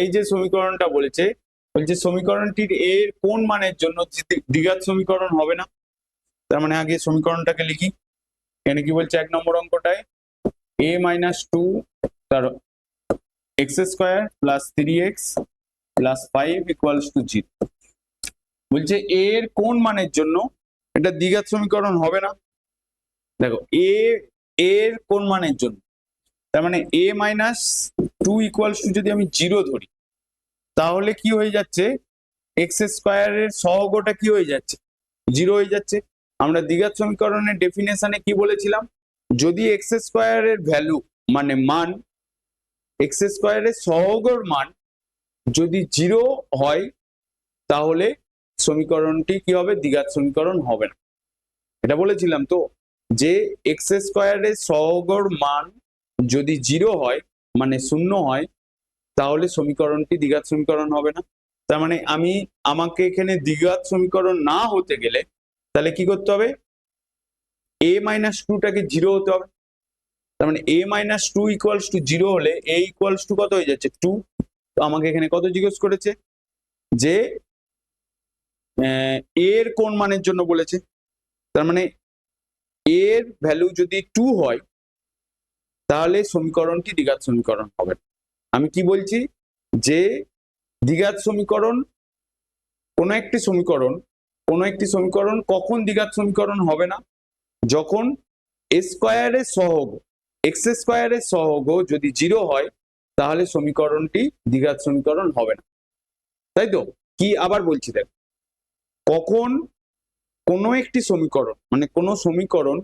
এই যে সমীকরণটা বলেছে, বলছে সমীকরণটির এর কোন মানের জন্য দ্বি- দ্বিঘাত সমীকরণ হবে না? তার মানে আগে সমীকরণটাকে লিখি। এখানে কি বলছে? এক নম্বর অঙ্কটায় এ মাইনাস টু তার X square plus three X plus five equals to zero বলছে এর কোন মানের জন্য এটা দ্বিঘাত সমীকরণ হবে না? দেখো এ এর কোন মানের জন্য? তার মানে A minus two equals to যদি আমি জিরো ধরি, তাহলে কি হয়ে যাচ্ছে? এক্স স্কোয়ারের সহগটা কি হয়ে যাচ্ছে? জিরো হয়ে যাচ্ছে। আমরা দ্বিঘাত সমীকরণের ডেফিনেশনে কি বলেছিলাম? যদি এক্স স্কোয়ারের ভ্যালু মানে মান এক্স স্কোয়ারের সহগর মান যদি জিরো হয়, তাহলে সমীকরণটি কি হবে? দ্বিঘাত সমীকরণ হবে না। এটা বলেছিলাম তো যে এক্স স্কোয়ারের সহগর মান যদি জিরো হয় মানে শূন্য হয়, তাহলে সমীকরণটি দ্বিঘাত সমীকরণ হবে না। তার মানে আমি আমাকে এখানে দ্বিঘাত সমীকরণ না হতে গেলে, তাহলে কি করতে হবে? এ মাইনাস টুটাকে জিরো হতে হবে। তার মানে A minus two equals to zero হলে এ ইকুয়ালস টু কত হয়ে যাচ্ছে? টু তো আমাকে এখানে কত জিজ্ঞেস করেছে? যে এর কোন মানের জন্য বলেছে। তার মানে এর ভ্যালু যদি টু হয় তাহলে সমীকরণটি দ্বিঘাত সমীকরণ হবে? আমি কি বলছি? যে দ্বিঘাত সমীকরণ কোনো একটি সমীকরণ, কোনো একটি সমীকরণ কখন দ্বিঘাত সমীকরণ হবে না? যখন স্কোয়ারের সহগ এক্স স্কোয়ারের সহগ যদি জিরো হয়, তাহলে সমীকরণটি দ্বিঘাত সমীকরণ হবে না। তাই তো? কি আবার বলছি দেখ, কখন কোনো একটি সমীকরণ মানে কোনো সমীকরণ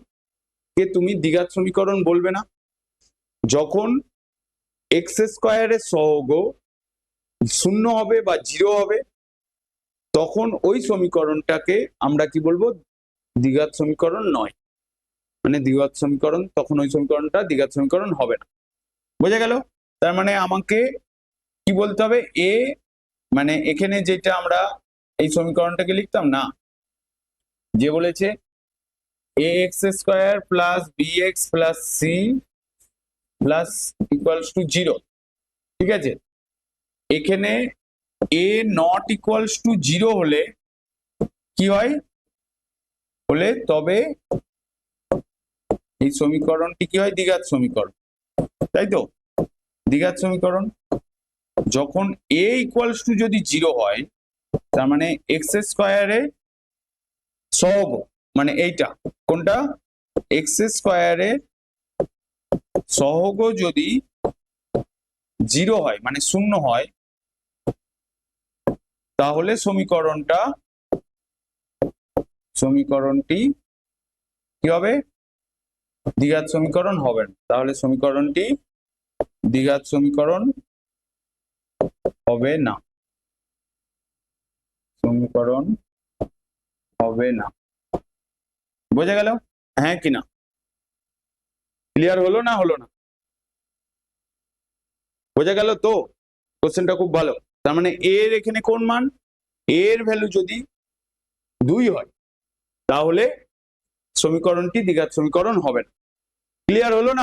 কে তুমি দ্বিঘাত সমীকরণ বলবে না? যখন এক্স স্কোয়ারের সহগ শূন্য হবে বা জিরো হবে, তখন ওই সমীকরণটাকে আমরা কি বলব? দ্বিঘাত সমীকরণ নয়। মানে দ্বিঘাত সমীকরণ, তখন ওই সমীকরণটা দ্বিঘাত সমীকরণ হবে না। বোঝা গেল? তার মানে আমাকে কি বলতে হবে? এ মানে এখানে যেটা আমরা এই সমীকরণটাকে লিখতাম না, যে বলেছে A X square plus B X plus C plus equals to zero ঠিক আছে? এখানে A not equals to zero হলে কি হয়? হলে তবে এই সমীকরণটি কি হয়? দ্বিঘাত সমীকরণ। তাই তো? দ্বিঘাত সমীকরণ। যখন এ ইকুয়ালস টু যদি জিরো হয়, তার মানে এক্স স্কোয়ারে সহগ মানে এইটা। কোনটা? এক্স স্কোয়ারে সহগ যদি জিরো হয় মানে শূন্য হয়, তাহলে সমীকরণটা, সমীকরণটি কি হবে? দ্বিঘাত সমীকরণ হবে না। তাহলে সমীকরণটি দ্বিঘাত সমীকরণ হবে না। সমীকরণ হবে না। বোঝা গেল? হ্যাঁ কি না? ক্লিয়ার হলো না হলো না? বোঝা গেল তো? কোশ্চেনটা খুব ভালো। তার মানে এর এখানে কোন মান? এর ভ্যালু যদি দুই হয়, তাহলে সমীকরণটি দ্বিঘাত সমীকরণ হবে না। ক্লিয়ার হলো না?